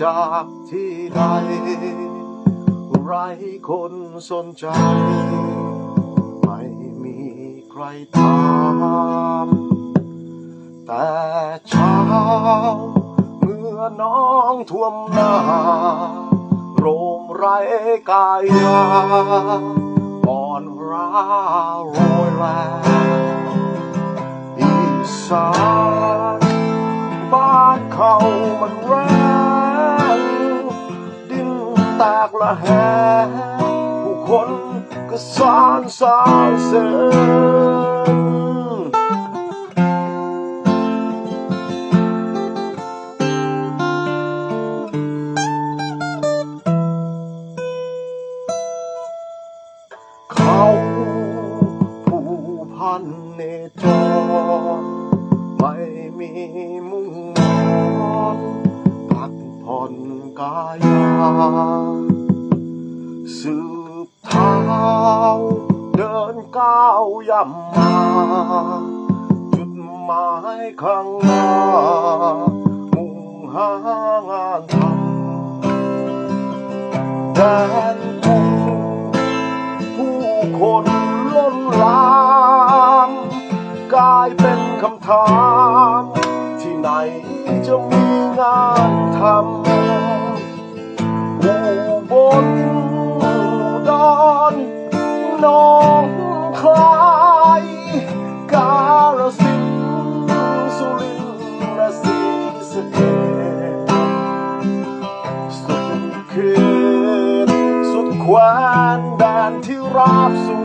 จากที่ใด ไรคนสนใจ ไม่มีใครถาม แต่เช้า เมื่อน้องท่วมหน้า โรมไรกายาอ่อนร้าโรยแรงอีสานบ้านเขามันแรง นแตกละแหงผู้คนก็สานสานเสริญเขาผู้พันเนจรไม่มีมุ่งมอนพักผ่อน กายาสืบเท้าเดินก้าวย่ำมา จุดหมายข้างหน้า มุ่งหางานทำแดนทุ่งผู้คนล้นหลามกลายเป็นคำถาม ที่ไหนจะมีงานทำ คืน สุดควานแดนที่ราบสูง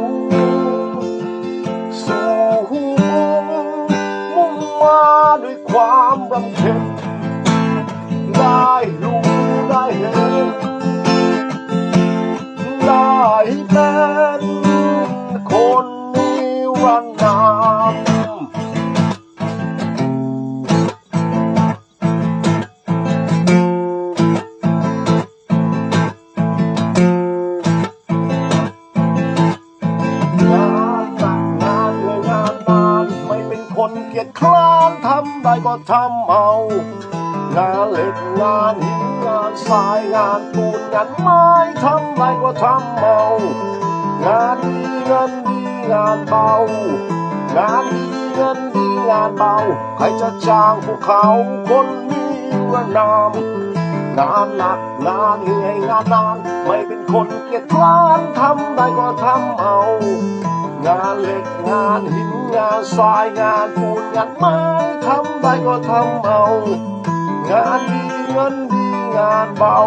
เกียจคร้านทำได้ก็ทำเอางานเหล็กงานหินงานทรายงานปูนงานไม้ทำได้ก็ทำเอางานดีเงินดีงานเบางานดีเงินดีงานเบาใครจะจ้างพวกเขาคนนี้ระนามงานหนักงานเหนื่อยงานนานไม่เป็นคนเกียจคร้านทำได้ก็ทำเอา งานเหล็กงานหินงานทรายงานปูนงานไม้ทำได้ก็ทำเอา งานดีเงินดีงานเบา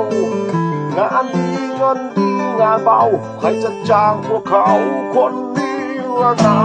งานดีเงินดีงานเบา ใครจะจ้างพวกเขาคนนี้ละนา